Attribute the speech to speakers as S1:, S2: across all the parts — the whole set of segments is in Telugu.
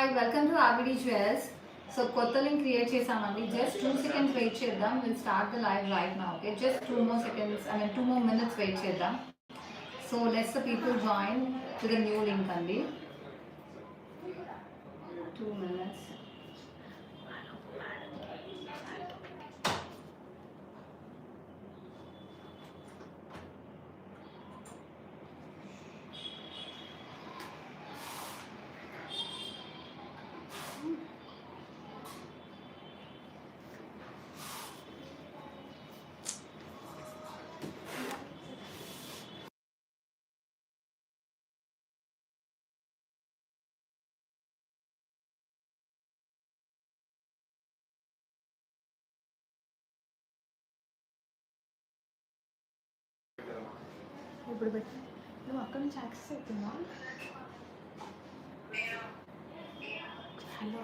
S1: Hi welcome to RBD jewels. So కొత్త లింక్ క్రియేట్ చేసామండి జస్ట్ టూ సెకండ్స్ వెయిట్ చేద్దాం. Will start the live right నా okay just two more seconds I mean two more minutes wait చేద్దాం. So let's the people join to the new link అండి. టూ మినిట్స్
S2: ఇప్పుడు పెట్టి. నువ్వు అక్కడ నుంచి యాక్సెస్ అవుతుందా? Hello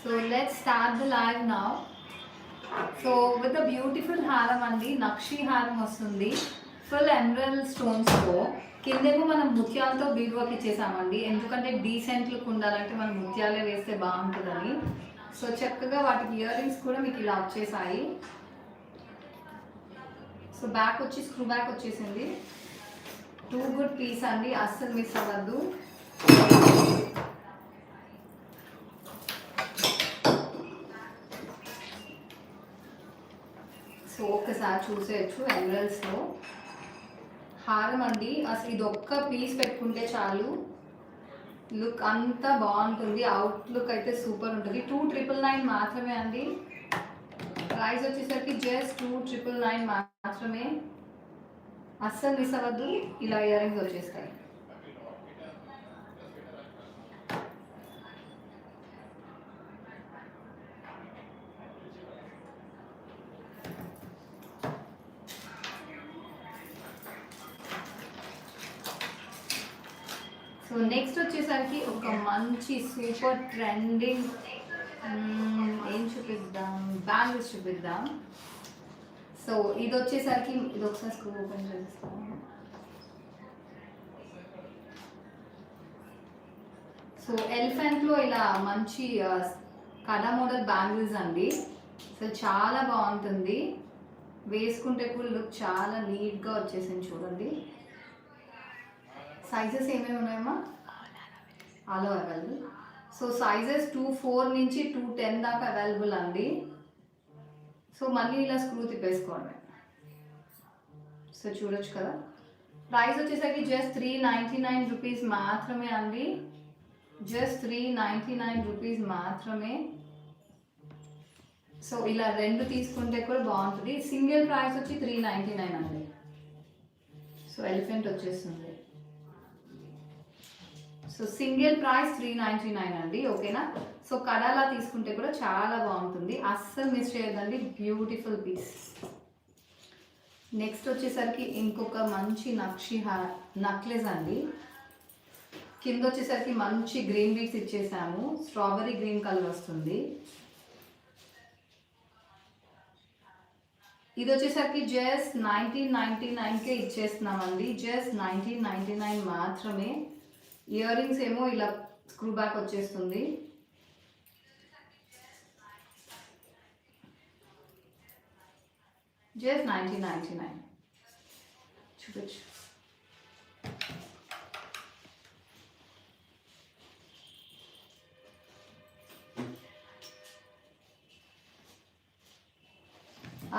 S1: so let start the live now so with beautiful హారం అండి. నక్షి హారం వస్తుంది. ఫుల్ ఎమరల్ స్టోన్స్తో కిందేమో మనం ముత్యాలతో బీడ్ వర్క్ ఇచ్చేసామండి. ఎందుకంటే డీసెంట్ లుక్ ఉండాలంటే మనం ముత్యాలే వేస్తే బాగుంటుందని. సో చక్కగా వాటికి ఇయర్ రింగ్స్ కూడా మీకు ఇలా వచ్చేసాయి. సో బ్యాక్ వచ్చి స్క్రూ బ్యాక్ వచ్చేసింది. టూ గుడ్ పీస్ అండి. అస్సలు మిస్ అవ్వద్దు. సో ఒక్కసారి చూసేయచ్చు ఎమరల్స్లో హారం అండి అసలు ఇది ఒక్క పీస్ పెట్టుకుంటే చాలు. లుక్ అంతా బాగుంటుంది. అవుట్ లుక్ అయితే సూపర్ ఉంటుంది. టూ ట్రిపుల్ నైన్ మాత్రమే అండి. ప్రైస్ వచ్చేసరికి జస్ట్ టూ ట్రిపుల్ నైన్ మాత్రమే. అస్సలు మిస్ అవ్వద్దు. ఇలా ఇయర్ రింగ్స్ వచ్చేస్తాయి. సో నెక్స్ట్ వచ్చేసరికి ఒక మంచి సూపర్ ట్రెండింగ్ ఏం చూపిద్దాం? బ్యాంగిల్స్ చూపిద్దాం. సో ఇది వచ్చేసరికి ఇది ఒకసారి స్క్రూ ఓపెన్ చేస్తాం సో ఎలిఫెంట్లో ఇలా మంచి కడా మోడల్ బ్యాంగిల్స్ అండి. సో చాలా బాగుంటుంది. వేసుకుంటే కూడా లుక్ చాలా నీట్గా వచ్చేసింది చూడండి. సైజెస్ ఏమేమి ఉన్నాయమ్మా? Also available so sizes two four నుంచి టూ టెన్ దాకా అవైలబుల్ అండి. సో మళ్ళీ ఇలా స్క్రూ తిప్పేసుకోవడమే. సో చూడొచ్చు కదా. ప్రైస్ వచ్చేసరికి just three ninety nine rupees మాత్రమే అండి. Just three ninety nine rupees మాత్రమే. సో ఇలా రెండు తీసుకుంటే కూడా బాగుంటుంది. సింగిల్ ప్రైస్ వచ్చి త్రీ నైంటీ నైన్ అండి. సో ఎలిఫెంట్ వచ్చేస్తుంది. So single price three ninety nine అండి ఓకేనా? సో కడాలా తీసుకుంటే కూడా చాలా బాగుంటుంది. అస్సలు మిస్ చేయొద్దండి. బ్యూటిఫుల్ పీస్ నెక్స్ట్ వచ్చేసరికి ఇంకొక మంచి నక్షి హా నక్లెస్ అండి. కింద వచ్చేసరికి మంచి గ్రీన్ బీట్స్ ఇచ్చేసాము. స్ట్రాబెరీ గ్రీన్ కలర్ వస్తుంది. ఇది వచ్చేసరికి జస్ట్ నైన్టీన్ నైన్టీ నైన్కే ఇచ్చేస్తున్నామండి. జస్ట్ నైన్టీన్ నైన్టీ నైన్ మాత్రమే. ఇయర్ రింగ్స్ ఏమో ఇలా స్క్రూ బ్యాక్ వచ్చేస్తుంది. జస్ట్ నైన్టీన్ నైన్టీ నైన్ చూపించు.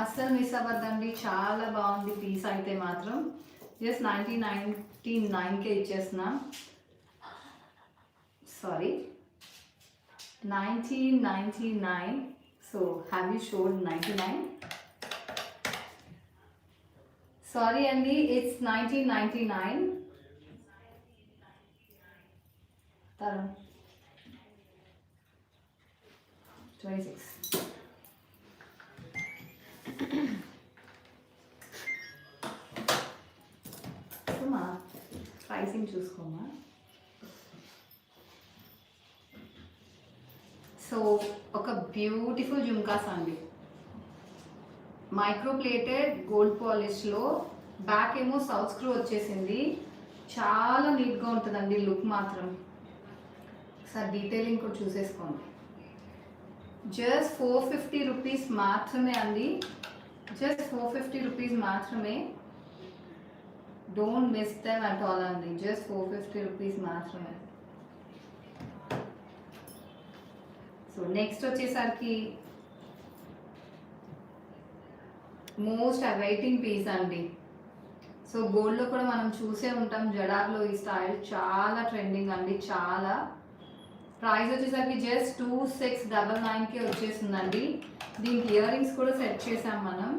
S1: అస్సలు మిస్ అవ్వద్దండి. చాలా బాగుంది పీస్ అయితే మాత్రం. జస్ట్ నైన్టీన్ నైన్టీ నైన్కే ఇచ్చేస్తున్నా. sorry. 1999 so have you shown 99 sorry andy it's 1999 Tarun. 26 Come on, pricing choose, on. So ఒక బ్యూటిఫుల్ జుమ్కాస్ అండి మైక్రోప్లేటెడ్ గోల్డ్ పాలిష్లో బ్యాక్ ఏమో సౌత్ స్క్రూ వచ్చేసింది. చాలా నీట్గా ఉంటుందండి లుక్ మాత్రం. సార్ డీటెయిలింగ్ కూడా చూసేసుకోండి. జస్ట్ ఫోర్ ఫిఫ్టీ రూపీస్ మాత్రమే అండి. జస్ట్ ఫోర్ ఫిఫ్టీ రూపీస్ మాత్రమే. Don't miss them at all అండి. జస్ట్ ఫోర్ ఫిఫ్టీ రూపీస్ మాత్రమే. సో నెక్స్ట్ వచ్చేసరికి మోస్ట్ అవైటింగ్ పీస్ అండి. సో గోల్డ్లో కూడా మనం చూసే ఉంటాం జడార్లో ఈ స్టైల్ చాలా ట్రెండింగ్ అండి చాలా. ప్రైస్ వచ్చేసరికి జస్ట్ టూ సిక్స్ డబల్ నైన్కి వచ్చేసిందండి. దీనికి ఇయర్ రింగ్స్ కూడా సెట్ చేసాం మనం.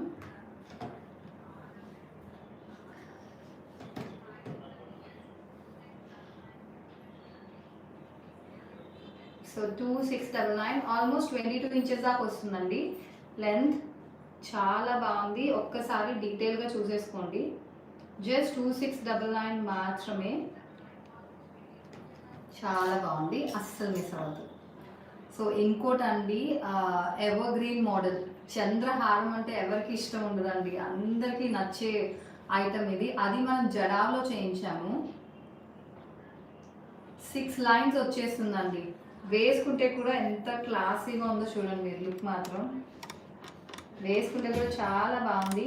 S1: So two six double nine almost twenty two inches దాకా వస్తుందండి. లెంత్ చాలా బాగుంది. ఒక్కసారి డీటెయిల్గా చూసేసుకోండి. Just two six double nine మాత్రమే చాలా బాగుంది. అస్సలు మిస్ అవ్వదు సో ఇంకోటి అండి ఎవర్ గ్రీన్ మోడల్ చంద్రహారం అంటే ఎవరికి ఇష్టం ఉండదండి. అందరికీ నచ్చే ఐటమ్ ఇది. అది మనం జడాలో చేయించాము. సిక్స్ లైన్స్ వచ్చేస్తుందండి. వేసుకుంటే కూడా ఎంత క్లాసీగా ఉందో చూడండి మీరు లుక్ మాత్రం. వేసుకుంటే కూడా చాలా బాగుంది.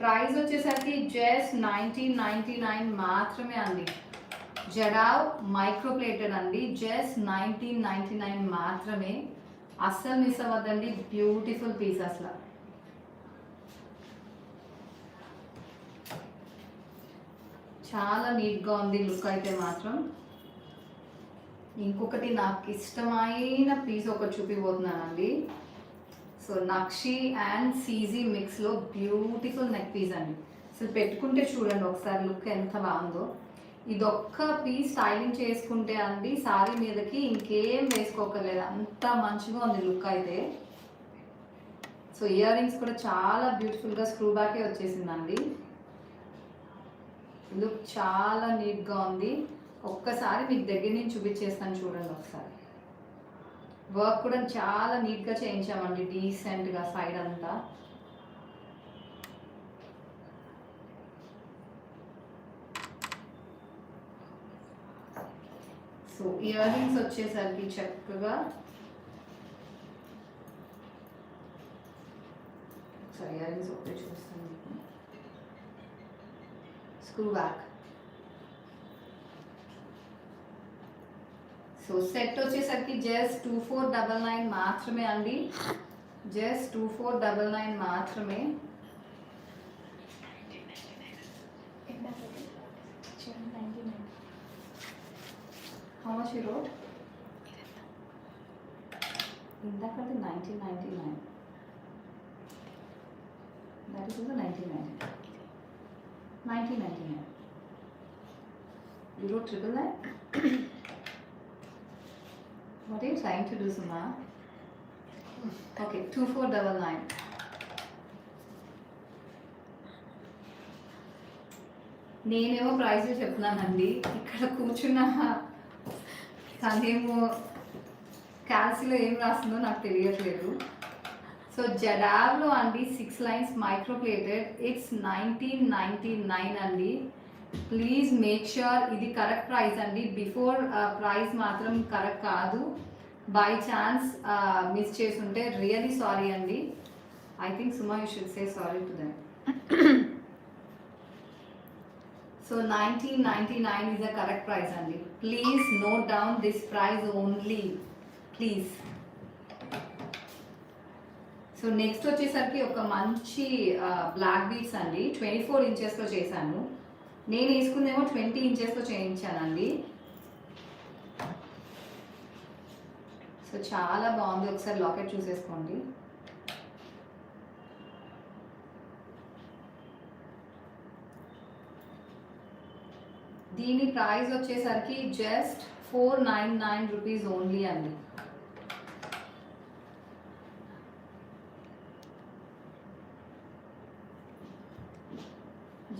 S1: ప్రైస్ వచ్చేసరికి జస్ట్ నైన్టీన్ నైన్టీ నైన్ మాత్రమే అండి. జడావ్ మైక్రోప్లేటెడ్ అండి జస్ట్ నైన్టీన్ నైంటీ నైన్ మాత్రమే. అస్సలు మిస్ అవ్వద్దండి బ్యూటిఫుల్ పీస్ అసలు. చాలా నీట్గా ఉంది లుక్ అయితే మాత్రం. ఇంకొకటి నాకు ఇష్టమైన పీస్ ఒకటి చూపిపోతున్నానండి సో నక్షి అండ్ సీజీ మిక్స్లో బ్యూటిఫుల్ నెక్ పీస్ అండి. అసలు పెట్టుకుంటే చూడండి ఒకసారి లుక్ ఎంత బాగుందో. ఇదొక్క పీస్ స్టైలింగ్ చేసుకుంటే అండి సారీ మీదకి ఇంకేం వేసుకోకర్లేదు. అంత మంచిగా ఉంది లుక్ అయితే. సో ఇయర్ రింగ్స్ కూడా చాలా బ్యూటిఫుల్గా స్క్రూ బ్యాకే వచ్చేసిందండి. లుక్ చాలా నీట్గా ఉంది. ఒక్కసారి మీకు దగ్గర నుంచి చూపించేస్తాను చూడండి ఒకసారి. వర్క్ కూడా చాలా నీట్గా చేయించామండి డీసెంట్గా సైడ్ అంతా. సో ఇయర్ రింగ్స్ వచ్చేసరికి చక్కగా సరే ఇయర్ రింగ్స్ ఒకటే చూస్తాను స్క్రూ బ్యాక్. సో సెట్ వచ్చేసరికి just two four double nine మాత్రమే అండి just two four double nine మాత్రమే
S2: ninety nine
S1: how much you wrote ఇందాకంటే nineteen ninety nine that is nineteen ninety nineteen ninety nine you wrote triple nine What are you trying to do, Suma? Okay, two four double nine. నేనేమో ప్రైస్ చెప్తున్నానండి. ఇక్కడ కూర్చున్న తనేమో క్యాల్సీలో ఏం రాస్తుందో నాకు తెలియట్లేదు. సో జడాబ్లో అండి six lines microplated it's nineteen ninety nine అండి. ప్లీజ్ మేక్ ష్యూర్ ఇది కరెక్ట్ ప్రైస్ అండి. బిఫోర్ ప్రైస్ మాత్రం కరెక్ట్ కాదు. బై ఛాన్స్ మిస్ చేసి ఉంటే రియలీ సారీ అండి. I think Suma you should say sorry to them so nineteen ninety nine is the correct price అండి. Please note down this price only please so next వచ్చేసరికి ఒక మంచి బ్లాక్ బీట్స్ అండి. ట్వంటీ ఫోర్ ఇంచెస్లో చేశాను. నేను వేసుకుందేమో ట్వంటీ ఇంచెస్తో చేయించానండి. సో చాలా బాగుంది. ఒకసారి లాకెట్ చూసేసుకోండి. దీని ప్రైస్ వచ్చేసరికి just four nine nine rupees only అండి.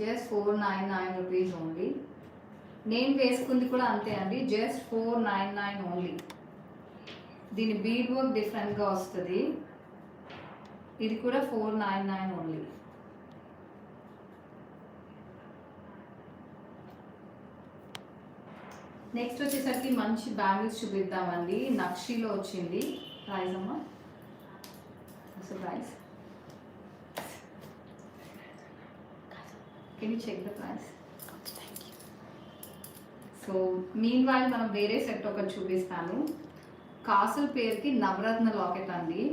S1: Just four nine nine rupees only. నేను వేసుకుంది కూడా అంతే అండి just four nine nine only. దీని బీడ్ వర్క్ డిఫరెంట్గా వస్తుంది. ఇది కూడా four nine nine only. Next వచ్చేసరికి మంచి బ్యాంగిల్స్ చూపిద్దామండి. నక్షిలో వచ్చింది. ప్రైజ్ అమ్మా. అసలు price. Can you check the price so meanwhile మనం వేరే సెట్ ఒకటి చూపిస్తాను. కాసుల పేరుకి నవరత్న లాకెట్ అండి.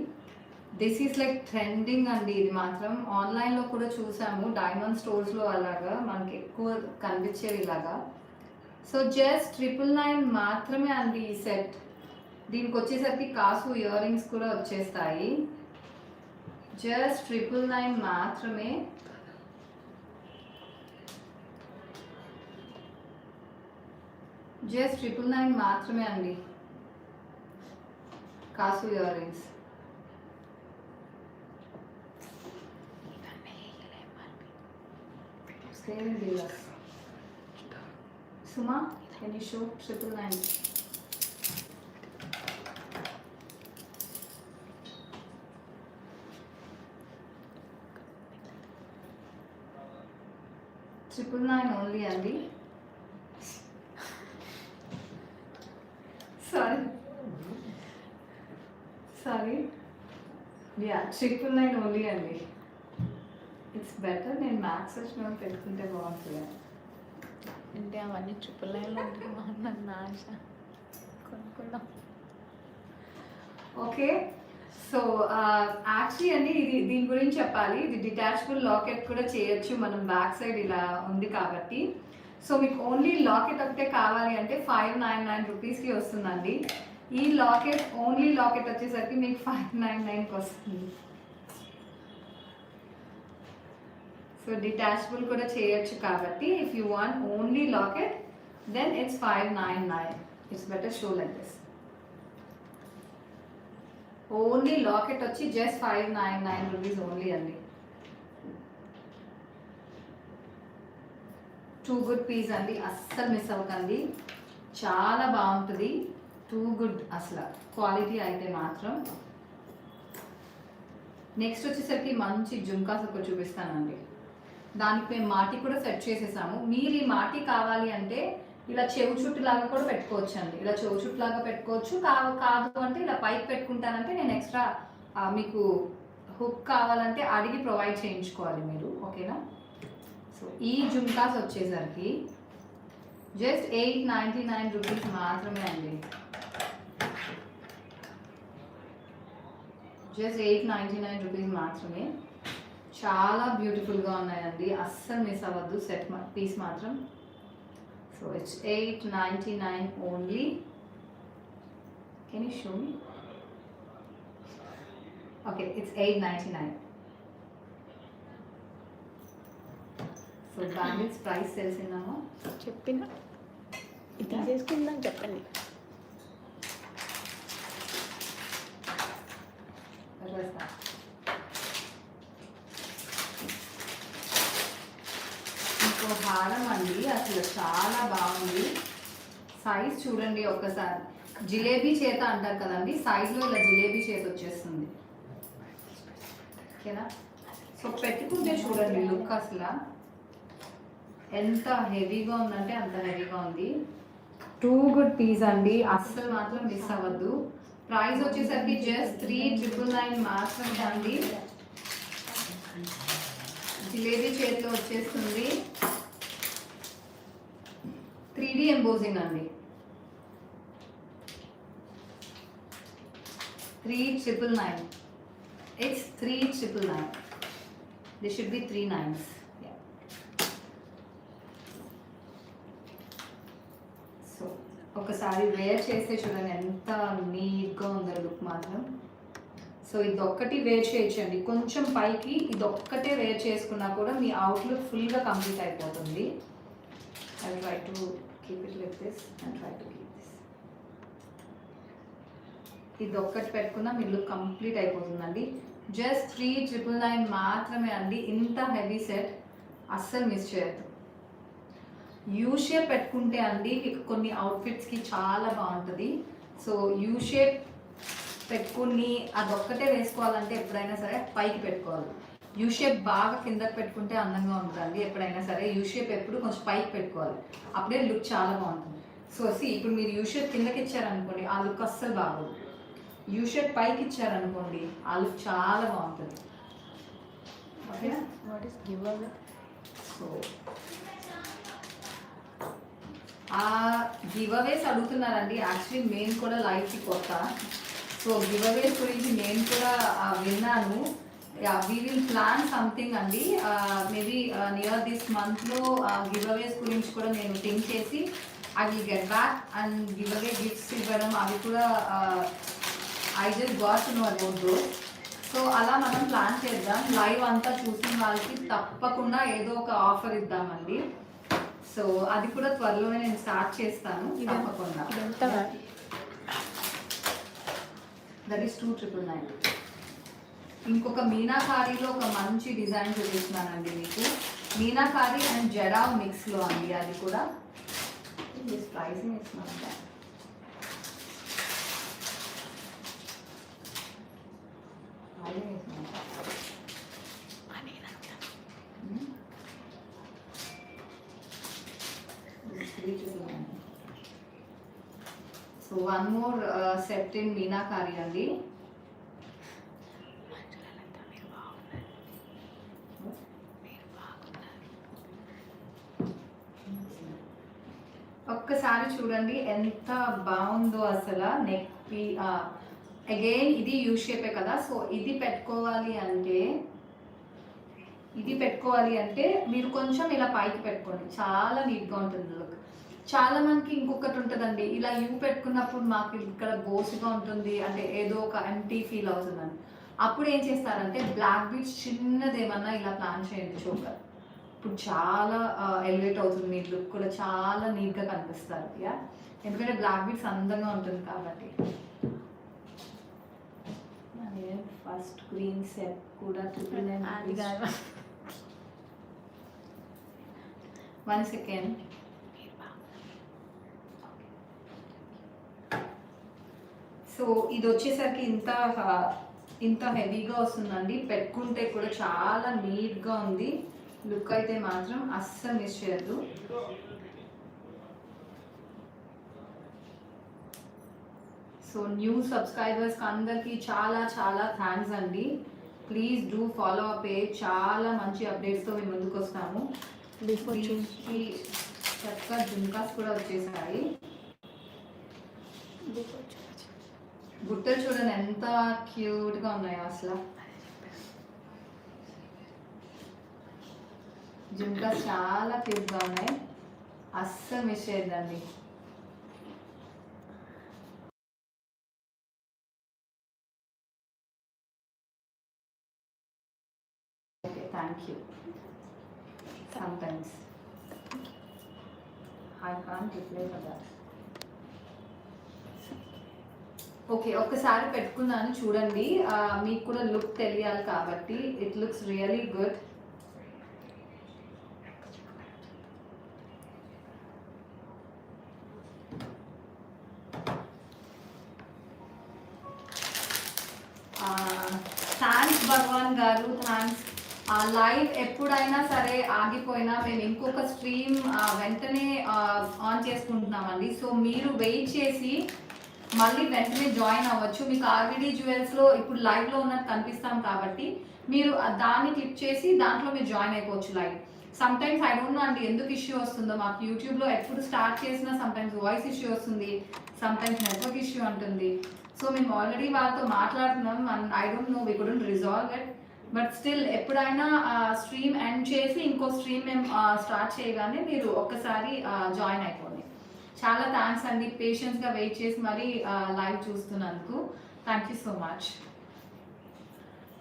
S1: దిస్ ఈస్ లైక్ ట్రెండింగ్ అండి. ఇది మాత్రం ఆన్లైన్లో కూడా చూసాము. డైమండ్ స్టోర్స్లో అలాగా మనకి ఎక్కువ కనిపించేవి ఇలాగా. సో జస్ట్ ట్రిపుల్ నైన్ మాత్రమే అండి ఈ సెట్ దీనికి వచ్చేసరికి కాసు ఇయర్ రింగ్స్ కూడా వచ్చేస్తాయి. జస్ట్ ట్రిపుల్ నైన్ మాత్రమే. జస్ట్ ట్రిపుల్ నైన్ మాత్రమే అండి కాసు earrings dealers. Suma, can you show triple nine? Triple nine only అండి sorry sorry ya triple nine only అండి. ఇట్స్ బెటర్ నేను మ్యాథ్స్ వచ్చిన పెట్టుకుంటే బాగుంటుంది.
S2: అంటే అవన్నీ ట్రిపుల్ నైన్లో ఉంటాయి నా ఆశ. కొనుక్కుందాం.
S1: ఓకే సో యాక్చువల్లీ అండి ఇది దీని గురించి చెప్పాలి. ఇది డిటాచబుల్ లాకెట్ కూడా చేయొచ్చు. మనం బ్యాక్ సైడ్ ఇలా ఉంది కాబట్టి. సో మీకు ఓన్లీ లాకెట్ ఒకటే కావాలి అంటే ఫైవ్ నైన్ నైన్ రూపీస్కి వస్తుందండి. ఈ లాకెట్ ఓన్లీ లాకెట్ వచ్చేసరికి మీకు ఫైవ్ నైన్ నైన్కి వస్తుంది. సో డిటాచబుల్ కూడా చేయొచ్చు కాబట్టి if you want only locket then it's five nine nine it's better show like this only locket వచ్చి just five nine nine rupees only అండి. టూ గుడ్ పీస్ అండి. అస్సలు మిస్ అవ్వకండి. చాలా బాగుంటుంది. టూ గుడ్ అసలు. క్వాలిటీ అయితే మాత్రం. నెక్స్ట్ వచ్చేసరికి మంచి జుంకాస్ ఒక చూపిస్తానండి. దానికి మేము మాటి కూడా సెట్ చేసేసాము. మీరు ఈ మాటి కావాలి అంటే ఇలా చెవు చుట్టులాగా కూడా పెట్టుకోవచ్చు అండి ఇలా చెవు చుట్టులాగా పెట్టుకోవచ్చు. కాదు కాదు అంటే ఇలా పైకి పెట్టుకుంటానంటే నేను ఎక్స్ట్రా మీకు హుక్ కావాలంటే అడిగి ప్రొవైడ్ చేయించుకోవాలి మీరు. ఓకేనా? సో ఈ జుంకాస్ వచ్చేసరికి just eight ninety nine rupees మాత్రమే అండి. Just eight ninety nine rupees మాత్రమే. చాలా బ్యూటిఫుల్గా ఉన్నాయండి. అస్సలు మిస్ అవ్వద్దు. సెట్ పీస్ మాత్రం. So it's eight ninety nine only can you show me okay it's eight ninety nine. So bangles price తెలిసిందమ్మా
S2: చెప్పిన? ఇది తీసేసుకుందాం చెప్పండి.
S1: Resta. ఇంకో హారం అండి అసలు చాలా బాగుంది సైజ్ చూడండి ఒక్కసారి. జిలేబీ చేత అంటారు కదండి సైజ్లో ఇలా జిలేబీ చేత వచ్చేస్తుంది. ఓకేనా? సో పెట్టుకుంటే చూడండి లుక్ అసలు ఎంత హెవీగా ఉందంటే అంత హెవీగా ఉంది. టూ గుడ్ పీస్ అండి. అస్సలు మాత్రం మిస్ అవ్వద్దు. ప్రైస్ వచ్చేసరికి జస్ట్ త్రీ ట్రిపుల్ నైన్ మాత్రమే అండి జిలేబీ చేతిలో వచ్చేస్తుంది. త్రీ డి ఎంబోజింగ్ అండి. Three triple nine. It's three triple nine this should be three nines so ఒకసారి వేర్ చేస్తే చూడండి ఎంత నీట్గా ఉందో లుక్ మాత్రం. సో ఇదొక్కటి వేర్ చేయొచ్చండి కొంచెం పైకి ఇదొక్కటే వేర్ చేసుకున్నా కూడా మీ అవుట్లుక్ ఫుల్గా కంప్లీట్ అయిపోతుంది. I try to keep it like this and try to keep this ఇది ఒక్కటి పెట్టుకున్నా మీ లుక్ కంప్లీట్ అయిపోతుందండి. జస్ట్ త్రీ ట్రిపుల్ నైన్ మాత్రమే అండి. ఇంత హెవీ సెట్ అస్సలు మిస్ చేయొద్దు. యూ షేప్ పెట్టుకుంటే అండి మీకు కొన్ని అవుట్ఫిట్స్కి చాలా బాగుంటుంది. సో యూ షేప్ పెట్టుకుని అదొక్కటే వేసుకోవాలంటే ఎప్పుడైనా సరే పైకి పెట్టుకోవాలి. యూ షేప్ బాగా కిందకి పెట్టుకుంటే అందంగా ఉంటుందండి. ఎప్పుడైనా సరే యూ షేప్ ఎప్పుడు కొంచెం పైకి పెట్టుకోవాలి. అప్పుడే లుక్ చాలా బాగుంటుంది. సో సి ఇప్పుడు మీరు యూ షేప్ కిందకి ఇచ్చారనుకోండి ఆ లుక్ అస్సలు బాగోదు. యూ షేప్ పైకి ఇచ్చారనుకోండి ఆ లుక్ చాలా బాగుంటుంది. ఓకేనా
S2: what is giveaway
S1: so ఆ గివ్ అవేస్ అడుగుతున్నారండి. యాక్చువల్లీ మేము కూడా లైఫ్కి కొత్త. సో గివ్ అవేస్ గురించి నేను కూడా విన్నాను. వీ విల్ ప్లాన్ సంథింగ్ అండి. మేబీ నియర్ దిస్ మంత్లో గివ్ అవేస్ గురించి కూడా నేను థింక్ చేసి I will get back and giveaway gifts ఇవ్వడం. అవి కూడా I just got know about so అలా మనం ప్లాన్ చేద్దాం. లైవ్ అంతా చూసిన వాళ్ళకి తప్పకుండా ఏదో ఒక ఆఫర్ ఇద్దామండి. సో అది కూడా త్వరలోనే నేను స్టార్ట్ చేస్తాను. తప్పకుండా. That is two triple nine ఇంకొక మీనాకారీలో ఒక మంచి డిజైన్ చూపిస్తున్నానండి మీకు. మీనాకారి అండ్ జడావ్ మిక్స్లో అండి అది కూడా. ప్రైసింగ్ ఇస్తున్నాను so one more set in meenakari అండి ఒక్కసారి చూడండి ఎంత బాగుందో అసలు నెక్ అగైన్ ఇది యూ షేపే కదా సో ఇది పెట్టుకోవాలి అంటే ఇది పెట్టుకోవాలి అంటే మీరు కొంచెం ఇలా పైకి పెట్టుకోండి. చాలా నీట్గా ఉంటుంది లుక్ చాలా మందికి ఇంకొకటి ఉంటుందండి. ఇలా యూ పెట్టుకున్నప్పుడు మాకు ఇక్కడ బోసుగా ఉంటుంది. అంటే ఏదో ఒక ఎంటీ ఫీల్ అవుతుందని అప్పుడు ఏం చేస్తారంటే బ్లాక్ బీట్స్ చిన్నది ఏమన్నా ఇలా ప్లాన్ చేయండి చోకర్ ఇప్పుడు చాలా ఎలివేట్ అవుతుంది. మీ లుక్ కూడా చాలా నీట్గా కనిపిస్తారు యా? ఎందుకంటే బ్లాక్ బీట్స్ అందంగా ఉంటుంది కాబట్టి. ఫస్ట్ గ్రీన్ సెట్ కూడా ట్రిపుల్ వన్ సెకండ్
S2: మీరు బాగున్నారు
S1: సో ఇది వచ్చేసరికి ఇంత ఇంత హెవీగా వస్తుందండి. పెట్టుకుంటే కూడా చాలా నీట్గా ఉంది. లుక్ అయితే మాత్రం అస్సలు మిస్ చేయద్దు. సో న్యూ సబ్స్క్రైబర్స్ అందరికీ చాలా చాలా థ్యాంక్స్ అండి. Please do follow up page చాలా మంచి అప్డేట్స్తో మేము ముందుకు వస్తాము. చక్కగా జుంకాస్ కూడా వచ్చేసాయి. బుట్టలు చూడండి ఎంత క్యూట్గా ఉన్నాయో అసలు. జుంకా చాలా క్యూట్గా ఉన్నాయి. అస్సలు miss చేయద్దండి. Thank you. Sometimes I can't reply for that okay ఒక్కసారి పెట్టుకున్నాను చూడండి. మీకు కూడా లుక్ తెలియాలి కాబట్టి it looks really good thanks Bhagavan garu thanks live ఎప్పుడైనా సరే ఆగిపోయినా మేము ఇంకొక స్ట్రీమ్ వెంటనే ఆన్ చేసుకుంటున్నామండి. సో మీరు వెయిట్ చేసి మళ్ళీ వెంటనే జాయిన్ అవ్వచ్చు. మీకు ఆర్విడి జ్యువెల్స్లో ఇప్పుడు లైవ్లో ఉన్నట్టు కనిపిస్తాం కాబట్టి మీరు దాన్ని క్లిక్ చేసి దాంట్లో మీరు జాయిన్ అయిపోవచ్చు live. Sometimes I don't know అండి ఎందుకు ఇష్యూ వస్తుందో. మాకు యూట్యూబ్లో ఎప్పుడు స్టార్ట్ చేసినా సమ్ టైమ్స్ వాయిస్ ఇష్యూ వస్తుంది. సమ్ టైమ్స్ నెట్వర్క్ ఇష్యూ ఉంటుంది సో మేము ఆల్రెడీ వాళ్ళతో మాట్లాడుతున్నాం and I don't know we couldn't resolve it but still ఎప్పుడైనా స్ట్రీమ్ ఎండ్ చేసి ఇంకో స్ట్రీమ్ మేము స్టార్ట్ చేయగానే మీరు ఒక్కసారి జాయిన్ అయిపోండి. చాలా థ్యాంక్స్ అండి. పేషెన్స్గా వెయిట్ చేసి మరీ live చూస్తున్నందుకు. Thank you so much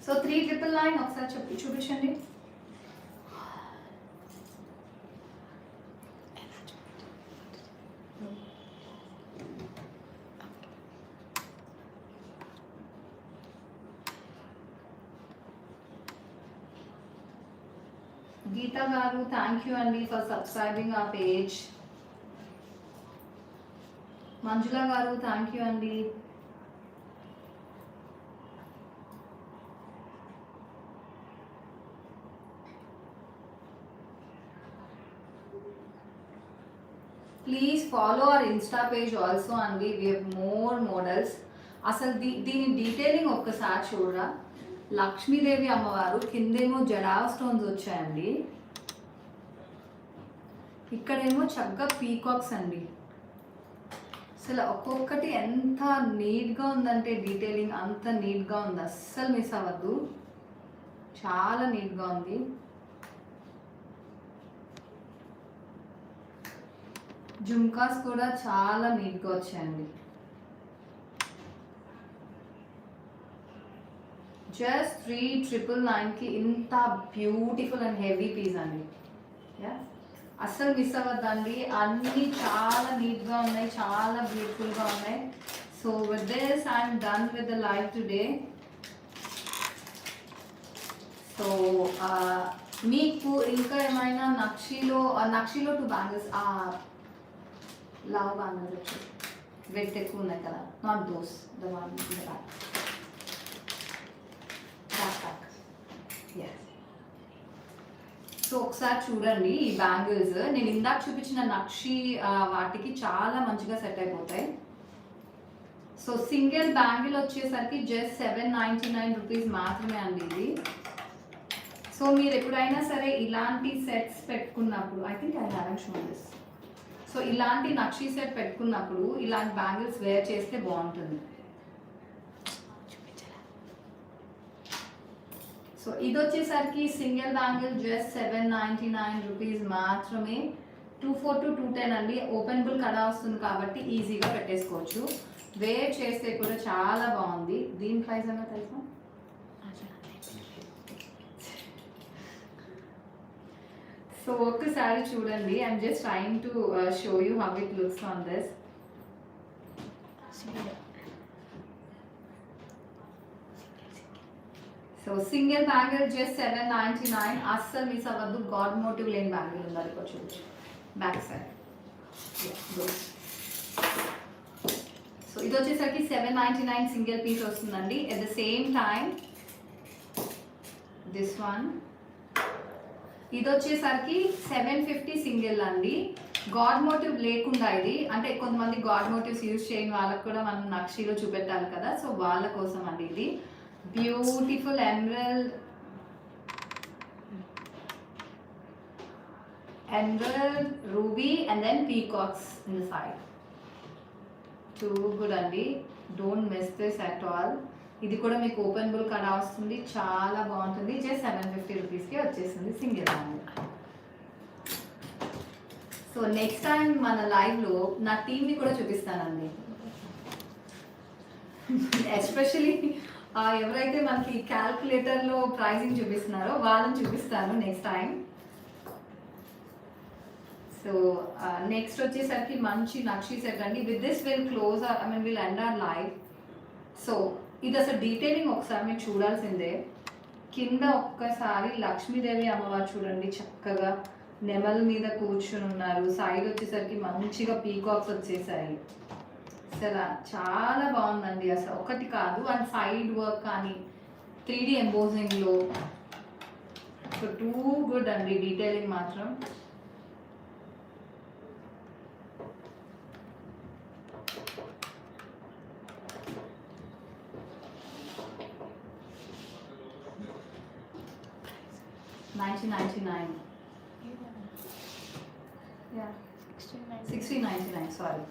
S1: so three triple nine ఒకసారి చెప్పి చూపించండి. గీత గారు థ్యాంక్ యూ అండి ఫర్ సబ్స్క్రైబింగ్ ఆ page Manjula garu thank you అండి. Please follow our insta page also అండి వి హెవ్ మోర్ మోడల్స్ అసలు దీ దీని డీటెయిలింగ్ ఒక్కసారి చూడరా? లక్ష్మీదేవి అమ్మవారు కిందేమో జడావ స్టోన్స్ వచ్చాయండి. ఇక్కడేమో చక్కగా పీకాక్స్ అండి. అసలు ఒక్కొక్కటి ఎంత నీట్గా ఉందంటే డీటెయిలింగ్ అంత నీట్గా ఉంది. అస్సలు మిస్ అవ్వద్దు. చాలా నీట్గా ఉంది. జుమ్కాస్ కూడా చాలా నీట్గా వచ్చాయండి. జస్ట్ త్రీ ట్రిపుల్ నైన్కి ఇంత బ్యూటిఫుల్ అండ్ హెవీ పీస్ అండి. యా అస్సలు మిస్ అవ్వద్దండి. అన్నీ చాలా నీట్గా ఉన్నాయి చాలా బ్యూటిఫుల్గా ఉన్నాయి. So with this I'm done with the life today so మీకు ఇంకా ఏమైనా నక్షిలో నక్షిలో టూ బ్యాంగిల్స్ లావ్ బ్యాంగిల్స్ వచ్చి వెట్ ఎక్కువ ఉన్నాయి కదా. Not those the one the back back yes so ఒకసారి చూడండి ఈ బ్యాంగిల్స్. నేను ఇందాక చూపించిన నక్షి వాటికి చాలా మంచిగా సెట్ అయిపోతాయి. సో సింగిల్ బ్యాంగిల్ వచ్చేసరికి just seven ninety nine rupees మాత్రమే అండి ఇది. సో మీరు ఎప్పుడైనా సరే ఇలాంటి సెట్స్ పెట్టుకున్నప్పుడు I think I have shown this so ఇలాంటి నక్షి సెట్ పెట్టుకున్నప్పుడు ఇలాంటి బ్యాంగిల్స్ వేర్ చేస్తే బాగుంటుంది. సో ఇది వచ్చేసరికి single bangle just seven ninety nine rupees మాత్రమే. Two four to two ten అండి. ఓపెనబుల్ కడా వస్తుంది కాబట్టి ఈజీగా పెట్టేసుకోవచ్చు. వేర్ చేస్తే కూడా చాలా బాగుంది. దీని ప్రైస్ అన్నా తెలుసా? సో ఒక్కసారి చూడండి. I'm just trying to show you how it looks on this so single bangle just seven ninety nine అస్సలు మిస్ అవ్వద్దు గాడ్ మోటివ్ లేని బ్యాంగిల్ ఉంది అది చూడొచ్చు బ్యాక్ సైడ్ సో ఇది వచ్చేసరికి seven ninety nine single piece వస్తుందండి at the same time this one ఇది వచ్చేసరికి సెవెన్ ఫిఫ్టీ సింగిల్ అండి గాడ్ మోటివ్ లేకుండా ఇది అంటే కొంతమంది గాడ్ మోటివ్స్ యూజ్ చేయని వాళ్ళకి కూడా మనం నక్షీలో చూపెట్టాలి కదా సో వాళ్ళ కోసం అండి ఇది beautiful emerald emerald ruby and then peacocks in the side too good అండి don't miss this at all ఇది కూడా మీకు ఓపెన్ బుల్ కడా వస్తుంది. చాలా బాగుంటుంది. జస్ట్ సెవెన్ ఫిఫ్టీ రూపీస్కి వచ్చేసింది single hand so next time మన లైవ్లో నా టీమ్ని కూడా చూపిస్తానండి. ఎస్పెషలీ ఎవరైతే మనకి క్యాల్కులేటర్లో ప్రైజింగ్ చూపిస్తున్నారో వాళ్ళని చూపిస్తాను నెక్స్ట్ టైం సో నెక్స్ట్ వచ్చేసరికి మంచి నక్షి సెట్ అండి. With this will close I mean will end our live so ఇది అసలు డీటెయిలింగ్ ఒకసారి మీరు చూడాల్సిందే. కింద ఒక్కసారి లక్ష్మీదేవి అమ్మవారు చూడండి చక్కగా. నెమల మీద కూర్చుని ఉన్నారు. సైడ్ వచ్చేసరికి మంచిగా పీకాక్స్ వచ్చేసాయి. అసలు చాలా బాగుందండి అసలు. ఒకటి కాదు అండ్ సైడ్ వర్క్ కానీ త్రీ డి ఎంబోజింగ్లో సో టూ గుడ్ అండి డీటెయిలింగ్ మాత్రం nineteen ninety nine
S2: sixteen nine
S1: sixteen ninety nine sorry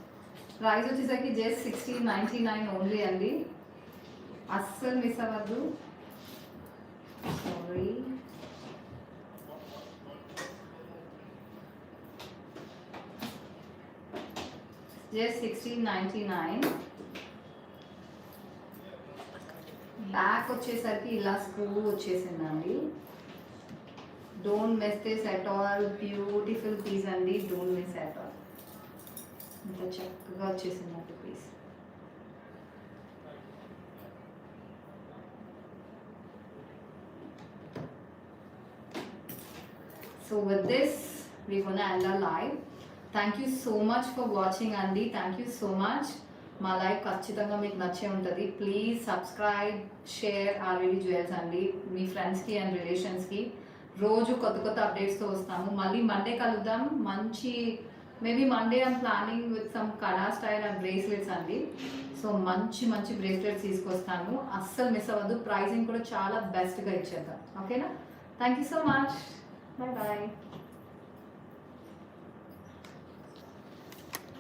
S1: price వచ్చేసరికి just sixteen ninety nine only అండి. అస్సలు మిస్ అవ్వద్దు. Sorry just sixteen ninety nine. Back వచ్చేసరికి ఇలా స్క్రూ వచ్చేసిందండి. Don't miss this at all beautiful piece అండి. డోంట్ మిస్ అట్ ఆల్ ఇంత చక్కగా వచ్చేసిందండి piece so with this we gonna end ఆ live thank you so much for watching అండి థ్యాంక్ యూ సో మచ్ మా లైవ్ ఖచ్చితంగా మీకు నచ్చే ఉంటుంది. Please subscribe share RVD jewels అండి మీ ఫ్రెండ్స్కి అండ్ రిలేషన్స్కి రోజు కొత్త కొత్త అప్డేట్స్తో వస్తాము. మళ్ళీ మండే కలుద్దాం. మంచి maybe Monday I'm planning with some కళా స్టైల్ అండ్ బ్రేస్లెట్స్ అండి. సో మంచి మంచి బ్రేస్లెట్స్ తీసుకొస్తాను. అస్సలు మిస్ అవ్వద్దు. ప్రైజింగ్ కూడా చాలా బెస్ట్గా ఇచ్చేద్దాం. ఓకేనా thank you so much bye bye